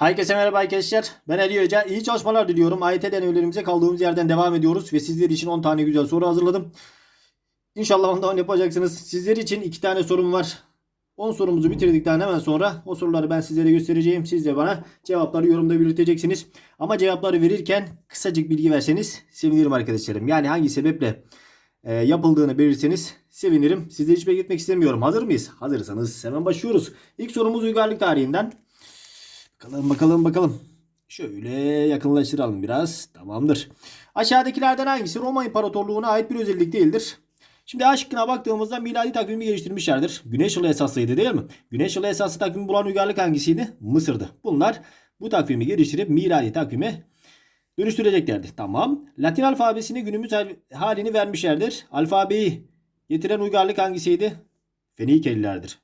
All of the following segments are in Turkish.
Herkese merhaba arkadaşlar. Ben Ali Hoca. İyi çalışmalar diliyorum. AYT deneylerimize kaldığımız yerden devam ediyoruz. Ve sizler için 10 tane güzel soru hazırladım. İnşallah ondan yapacaksınız. Sizler için 2 tane sorum var. 10 sorumuzu bitirdikten hemen sonra o soruları ben sizlere göstereceğim. Siz de bana cevapları yorumda belirteceksiniz. Ama cevapları verirken kısacık bilgi verseniz sevinirim arkadaşlarım. Yani hangi sebeple e, yapıldığını belirtseniz sevinirim. Sizleri hiç bekletmek istemiyorum. Hazır mıyız? Hazırsanız hemen başlıyoruz. İlk sorumuz uygarlık tarihinden. Bakalım bakalım bakalım. Şöyle yakınlaştıralım biraz. Tamamdır. Aşağıdakilerden hangisi Roma İmparatorluğu'na ait bir özellik değildir? Şimdi A şıkkına baktığımızda miladi takvimi geliştirmişlerdir. Güneş yılı esaslıydı değil mi? Güneş yılı esaslı takvimi bulan uygarlık hangisiydi? Mısır'dı. Bunlar bu takvimi geliştirip miladi takvime dönüştüreceklerdi. Tamam. Latin alfabesini günümüz hal- halini vermişlerdir. Alfabeyi getiren uygarlık hangisiydi? Fenikelilerdir.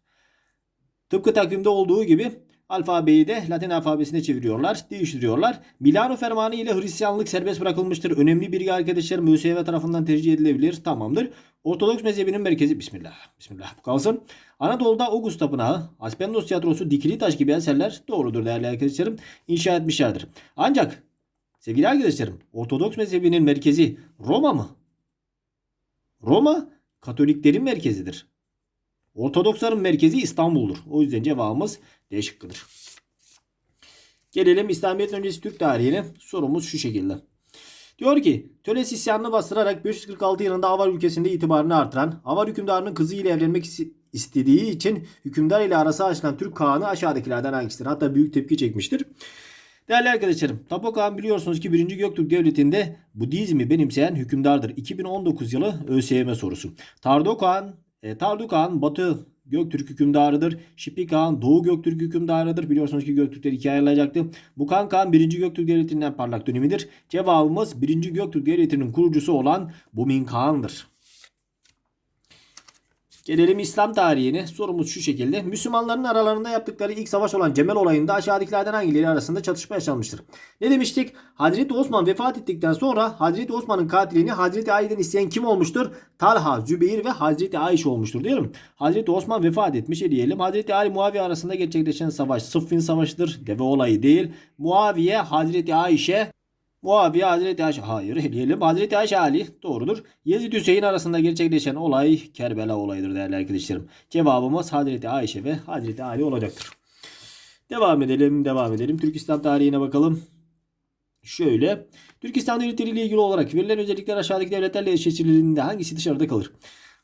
Tıpkı takvimde olduğu gibi alfabeyi de Latin alfabesine çeviriyorlar, değiştiriyorlar. Milano Fermanı ile Hristiyanlık serbest bırakılmıştır. Önemli bilgi arkadaşlar ÖSYM tarafından tercih edilebilir. Tamamdır. Ortodoks mezhebinin merkezi Bismillah. Bismillah bu kalsın. Anadolu'da August Tapınağı, Aspendos Tiyatrosu, Dikili Taş gibi eserler doğrudur değerli arkadaşlarım. inşa etmişlerdir. Ancak sevgili arkadaşlarım Ortodoks mezhebinin merkezi Roma mı? Roma Katoliklerin merkezidir. Ortodoksların merkezi İstanbul'dur. O yüzden cevabımız D şıkkıdır. Gelelim İslamiyet öncesi Türk tarihine. Sorumuz şu şekilde. Diyor ki Töles isyanını bastırarak 546 yılında Avar ülkesinde itibarını artıran, Avar hükümdarının kızı ile evlenmek is- istediği için hükümdar ile arası açılan Türk Kağan'ı aşağıdakilerden hangisidir? Hatta büyük tepki çekmiştir. Değerli arkadaşlarım, Tapo Kağan biliyorsunuz ki 1. Göktürk Devleti'nde Budizmi benimseyen hükümdardır. 2019 yılı ÖSYM sorusu. Tardo Kağan, e, Tardo Kağan Batı Göktürk hükümdarıdır. Şipi Kağan Doğu Göktürk hükümdarıdır. Biliyorsunuz ki Göktürkler ikiye ayrılacaktı. Bukan Kağan 1. Göktürk Devleti'nden parlak dönemidir. Cevabımız 1. Göktürk Devleti'nin kurucusu olan Bumin Kağan'dır. Gelelim İslam tarihine. Sorumuz şu şekilde. Müslümanların aralarında yaptıkları ilk savaş olan Cemel olayında aşağıdakilerden hangileri arasında çatışma yaşanmıştır? Ne demiştik? Hazreti Osman vefat ettikten sonra Hazreti Osman'ın katilini Hazreti Ali'den isteyen kim olmuştur? Talha, Zübeyir ve Hazreti Ayşe olmuştur değil mi? Hazreti Osman vefat etmiş diyelim. Hazreti Ali Muaviye arasında gerçekleşen savaş Sıffin Savaşı'dır. Deve olayı değil. Muaviye, Hazreti Ayşe Muaviye Hazreti Ayşe hayır diyelim. Hazreti Ayşe Ali doğrudur. Yezid Hüseyin arasında gerçekleşen olay Kerbela olayıdır değerli arkadaşlarım. Cevabımız Hazreti Ayşe ve Hazreti Ali olacaktır. Devam edelim, devam edelim. Türk İslam tarihine bakalım. Şöyle. Türk İslam devletleri ile ilgili olarak verilen özellikler aşağıdaki devletlerle eşleştirildiğinde hangisi dışarıda kalır?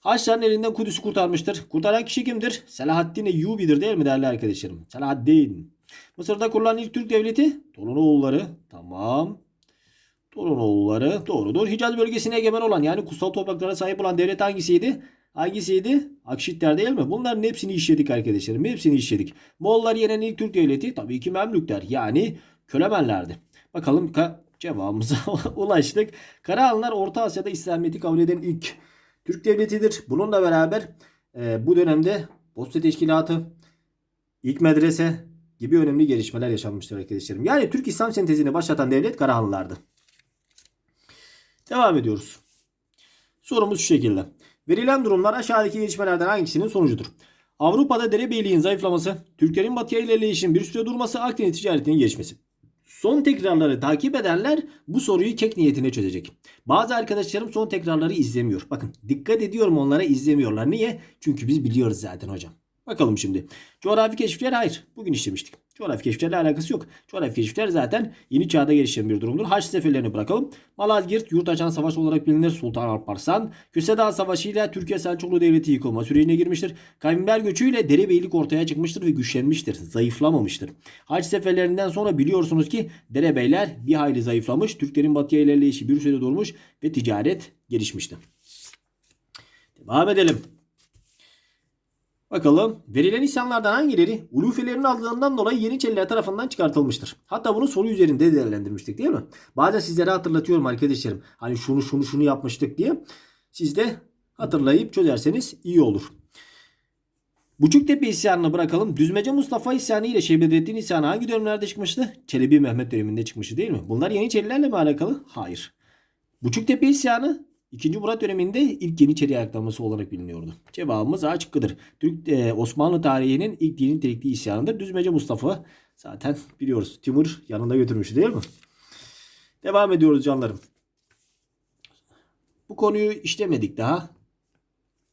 Haçlıların elinden Kudüs'ü kurtarmıştır. Kurtaran kişi kimdir? Selahaddin Eyyubi'dir değil mi değerli arkadaşlarım? Selahaddin. Mısır'da kurulan ilk Türk devleti Tolunoğulları. Tamam. Tolunoğulları doğrudur. Hicaz bölgesine egemen olan yani kutsal topraklara sahip olan devlet hangisiydi? Hangisiydi? Akşitler değil mi? Bunların hepsini işledik arkadaşlarım. Hepsini işledik. Moğollar yenen ilk Türk devleti tabii ki Memlükler. Yani Kölemenlerdi. Bakalım ka- cevabımıza ulaştık. Karahanlılar Orta Asya'da İslamiyet'i kabul eden ilk Türk devletidir. Bununla beraber e, bu dönemde Posta Teşkilatı, ilk medrese gibi önemli gelişmeler yaşanmıştır arkadaşlarım. Yani Türk İslam sentezini başlatan devlet Karahanlılardı. Devam ediyoruz. Sorumuz şu şekilde. Verilen durumlar aşağıdaki gelişmelerden hangisinin sonucudur? Avrupa'da derebeyliğin zayıflaması, Türklerin batıya ilerleyişin bir süre durması, Akdeniz ticaretinin gelişmesi. Son tekrarları takip edenler bu soruyu kek niyetine çözecek. Bazı arkadaşlarım son tekrarları izlemiyor. Bakın dikkat ediyorum onlara izlemiyorlar. Niye? Çünkü biz biliyoruz zaten hocam. Bakalım şimdi. Coğrafi keşifler hayır. Bugün işlemiştik. Coğrafi keşiflerle alakası yok. Coğrafi keşifler zaten yeni çağda gelişen bir durumdur. Haç seferlerini bırakalım. Malazgirt yurt açan savaş olarak bilinir. Sultan Alparslan. Kösedağ Savaşı ile Türkiye Selçuklu Devleti yıkılma sürecine girmiştir. Kavimler göçüyle derebeylik ortaya çıkmıştır ve güçlenmiştir. Zayıflamamıştır. Haç seferlerinden sonra biliyorsunuz ki derebeyler bir hayli zayıflamış. Türklerin batıya ilerleyişi bir süre durmuş ve ticaret gelişmişti. Devam edelim. Bakalım verilen isyanlardan hangileri ulufelerin aldığından dolayı Yeniçeriler tarafından çıkartılmıştır. Hatta bunu soru üzerinde değerlendirmiştik değil mi? Bazen sizlere hatırlatıyorum arkadaşlarım. Hani şunu şunu şunu yapmıştık diye. Siz de hatırlayıp çözerseniz iyi olur. Buçuktepe isyanını bırakalım. Düzmece Mustafa isyanı ile Şehbedrettin isyanı hangi dönemlerde çıkmıştı? Çelebi Mehmet döneminde çıkmıştı değil mi? Bunlar Yeniçerilerle mi alakalı? Hayır. Buçuktepe isyanı İkinci Murat döneminde ilk Yeniçeri ayaklanması olarak biliniyordu. Cevabımız A şıkkıdır. Türk e, Osmanlı tarihinin ilk dini nitelikli isyanıdır. Düzmece Mustafa zaten biliyoruz. Timur yanında götürmüştü değil mi? Devam ediyoruz canlarım. Bu konuyu işlemedik daha.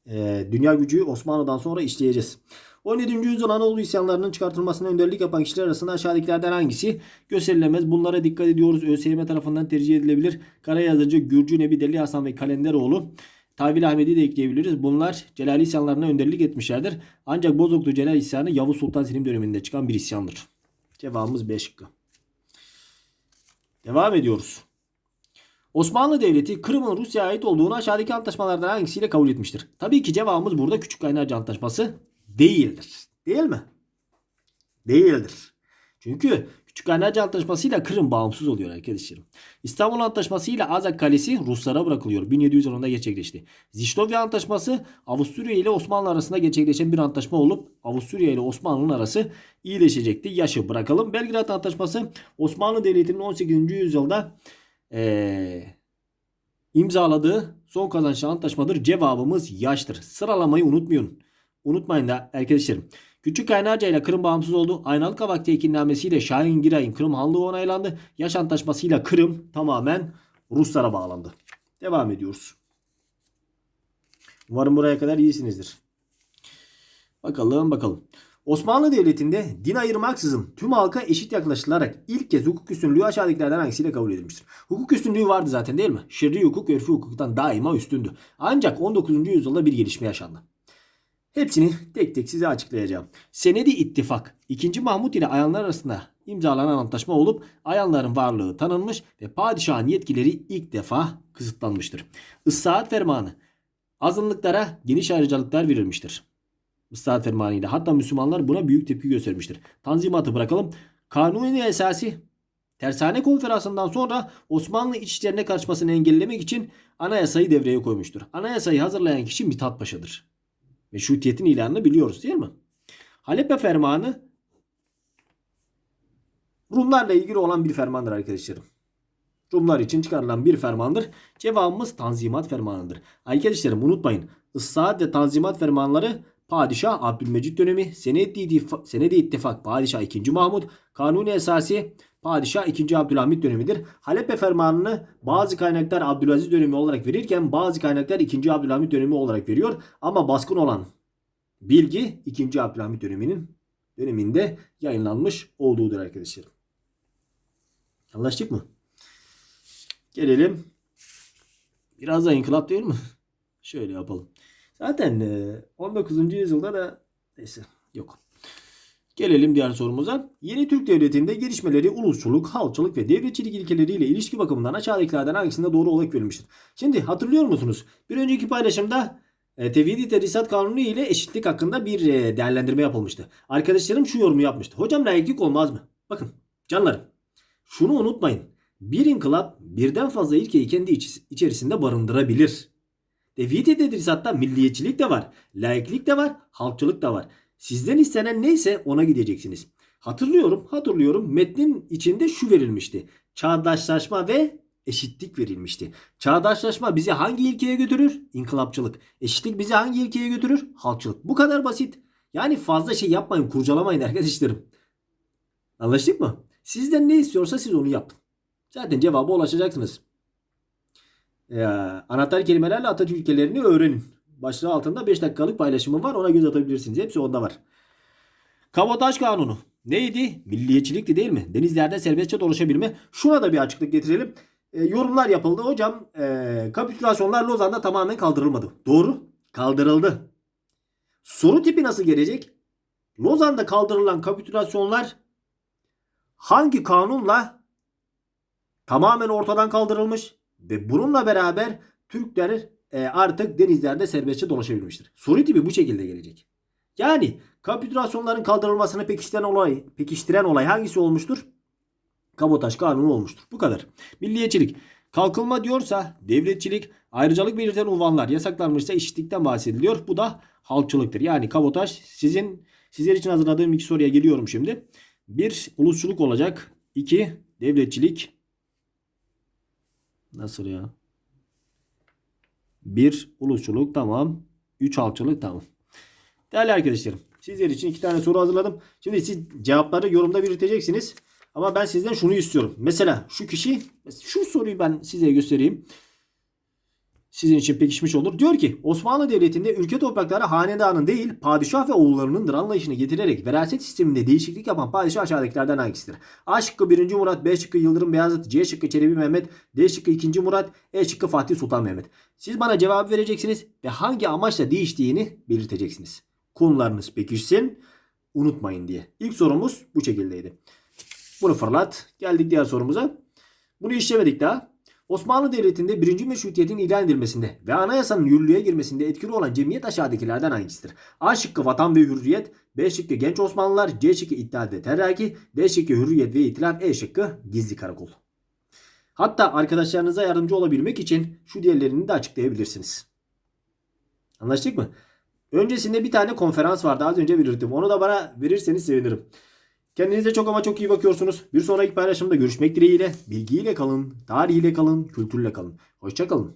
Ee, dünya gücü Osmanlı'dan sonra işleyeceğiz. 17. yüzyıl Anadolu isyanlarının çıkartılmasına önderlik yapan kişiler arasında aşağıdakilerden hangisi gösterilemez? Bunlara dikkat ediyoruz. ÖSYM tarafından tercih edilebilir. Karayazıcı Gürcü Nebi Deli Hasan ve Kalenderoğlu Tavil Ahmet'i de ekleyebiliriz. Bunlar Celali isyanlarına önderlik etmişlerdir. Ancak Bozoklu Celal isyanı Yavuz Sultan Selim döneminde çıkan bir isyandır. Cevabımız B şıkkı. Devam ediyoruz. Osmanlı Devleti Kırım'ın Rusya'ya ait olduğunu aşağıdaki antlaşmalardan hangisiyle kabul etmiştir? Tabii ki cevabımız burada Küçük Kaynarca Antlaşması değildir. Değil mi? Değildir. Çünkü Küçük Kaynarca Antlaşması ile Kırım bağımsız oluyor arkadaşlarım. İstanbul Antlaşması ile Azak Kalesi Ruslara bırakılıyor. 1700 yılında gerçekleşti. Ziştovya Antlaşması Avusturya ile Osmanlı arasında gerçekleşen bir antlaşma olup Avusturya ile Osmanlı'nın arası iyileşecekti. Yaşı bırakalım. Belgrad Antlaşması Osmanlı Devleti'nin 18. yüzyılda eee, imzaladığı son kazançlı antlaşmadır. Cevabımız yaştır. Sıralamayı unutmayın. Unutmayın da arkadaşlarım. Küçük Kaynarca ile Kırım bağımsız oldu. Aynalı Kavak Tekinnamesiyle Şahin Giray'ın Kırım Hanlığı onaylandı. Yaş Antlaşması'yla Kırım tamamen Ruslara bağlandı. Devam ediyoruz. Umarım buraya kadar iyisinizdir. Bakalım bakalım. Osmanlı Devleti'nde din ayırmaksızın tüm halka eşit yaklaşılarak ilk kez hukuk üstünlüğü aşağıdakilerden hangisiyle kabul edilmiştir? Hukuk üstünlüğü vardı zaten değil mi? Şer'i hukuk örfü hukuktan daima üstündü. Ancak 19. yüzyılda bir gelişme yaşandı. Hepsini tek tek size açıklayacağım. Senedi ittifak 2. Mahmut ile ayanlar arasında imzalanan antlaşma olup ayanların varlığı tanınmış ve padişahın yetkileri ilk defa kısıtlanmıştır. Issaat fermanı azınlıklara geniş ayrıcalıklar verilmiştir. Issaat fermanı ile hatta Müslümanlar buna büyük tepki göstermiştir. Tanzimatı bırakalım. Kanuni esası Tersane konferansından sonra Osmanlı iç işlerine karışmasını engellemek için anayasayı devreye koymuştur. Anayasayı hazırlayan kişi Mithat Paşa'dır. Meşrutiyetin ilanını biliyoruz değil mi? Halepe fermanı Rumlarla ilgili olan bir fermandır arkadaşlarım. Rumlar için çıkarılan bir fermandır. Cevabımız Tanzimat fermanıdır. Arkadaşlarım unutmayın. Issaat ve Tanzimat fermanları Padişah Abdülmecit dönemi, Senedi İttifak, Senedi İttifak Padişah 2. Mahmut, Kanuni Esası Padişah 2. Abdülhamit dönemidir. Halepe fermanını bazı kaynaklar Abdülaziz dönemi olarak verirken bazı kaynaklar 2. Abdülhamit dönemi olarak veriyor. Ama baskın olan bilgi 2. Abdülhamit döneminin döneminde yayınlanmış olduğudur arkadaşlar. Anlaştık mı? Gelelim. Biraz da inkılap değil mi? Şöyle yapalım. Zaten e, 19. yüzyılda da neyse yok. Gelelim diğer sorumuza. Yeni Türk Devleti'nde gelişmeleri ulusçuluk, halkçılık ve devletçilik ilkeleriyle ilişki bakımından aşağıdakilerden hangisinde doğru olarak verilmiştir? Şimdi hatırlıyor musunuz? Bir önceki paylaşımda e, Tevhidi Tedrisat Kanunu ile eşitlik hakkında bir e, değerlendirme yapılmıştı. Arkadaşlarım şu yorumu yapmıştı. Hocam layıklık olmaz mı? Bakın canlarım şunu unutmayın. Bir inkılap birden fazla ilkeyi kendi iç- içerisinde barındırabilir. Tevhid-i tedrisatta milliyetçilik de var, laiklik de var, halkçılık da var. Sizden istenen neyse ona gideceksiniz. Hatırlıyorum, hatırlıyorum metnin içinde şu verilmişti. Çağdaşlaşma ve eşitlik verilmişti. Çağdaşlaşma bizi hangi ilkeye götürür? İnkılapçılık. Eşitlik bizi hangi ilkeye götürür? Halkçılık. Bu kadar basit. Yani fazla şey yapmayın, kurcalamayın arkadaşlarım. Anlaştık mı? Sizden ne istiyorsa siz onu yapın. Zaten cevaba ulaşacaksınız. Ee, anahtar kelimelerle Atatürk ülkelerini öğrenin. Başlığı altında 5 dakikalık paylaşımım var. Ona göz atabilirsiniz. Hepsi onda var. Kabotaj kanunu. Neydi? Milliyetçilikti değil mi? Denizlerde serbestçe dolaşabilme. Şuna da bir açıklık getirelim. Ee, yorumlar yapıldı. Hocam ee, kapitülasyonlar Lozan'da tamamen kaldırılmadı. Doğru. Kaldırıldı. Soru tipi nasıl gelecek? Lozan'da kaldırılan kapitülasyonlar hangi kanunla tamamen ortadan kaldırılmış ve bununla beraber Türkler e, artık denizlerde serbestçe dolaşabilmiştir. Soru tipi bu şekilde gelecek. Yani kapitülasyonların kaldırılmasını pekiştiren olay, pekiştiren olay hangisi olmuştur? Kabotaj kanunu olmuştur. Bu kadar. Milliyetçilik. Kalkınma diyorsa devletçilik, ayrıcalık belirten unvanlar yasaklanmışsa eşitlikten bahsediliyor. Bu da halkçılıktır. Yani kabotaj sizin sizler için hazırladığım iki soruya geliyorum şimdi. Bir ulusçuluk olacak. İki devletçilik. Nasıl ya? 1 ulusçuluk tamam. 3 halkçılık tamam. Değerli arkadaşlarım sizler için iki tane soru hazırladım. Şimdi siz cevapları yorumda belirteceksiniz. Ama ben sizden şunu istiyorum. Mesela şu kişi şu soruyu ben size göstereyim. Sizin için pekişmiş olur. Diyor ki Osmanlı Devleti'nde ülke toprakları hanedanın değil padişah ve oğullarınındır anlayışını getirerek veraset sisteminde değişiklik yapan padişah aşağıdakilerden hangisidir? A şıkkı 1. Murat, B şıkkı Yıldırım Beyazıt, C şıkkı Çelebi Mehmet, D şıkkı 2. Murat, E şıkkı Fatih Sultan Mehmet. Siz bana cevap vereceksiniz ve hangi amaçla değiştiğini belirteceksiniz. Konularınız pekişsin unutmayın diye. İlk sorumuz bu şekildeydi. Bunu fırlat. Geldik diğer sorumuza. Bunu işlemedik daha. Osmanlı Devleti'nde 1. Meşrutiyet'in ilan edilmesinde ve anayasanın yürürlüğe girmesinde etkili olan cemiyet aşağıdakilerden hangisidir? A şıkkı Vatan ve Hürriyet, B şıkkı Genç Osmanlılar, C şıkkı İttihat ve Teraki, D şıkkı Hürriyet ve İtilaf, E şıkkı Gizli Karakol. Hatta arkadaşlarınıza yardımcı olabilmek için şu diğerlerini de açıklayabilirsiniz. Anlaştık mı? Öncesinde bir tane konferans vardı az önce belirttim. Onu da bana verirseniz sevinirim. Kendinize çok ama çok iyi bakıyorsunuz. Bir sonraki paylaşımda görüşmek dileğiyle. Bilgiyle kalın, tarihiyle kalın, kültürle kalın. Hoşça kalın.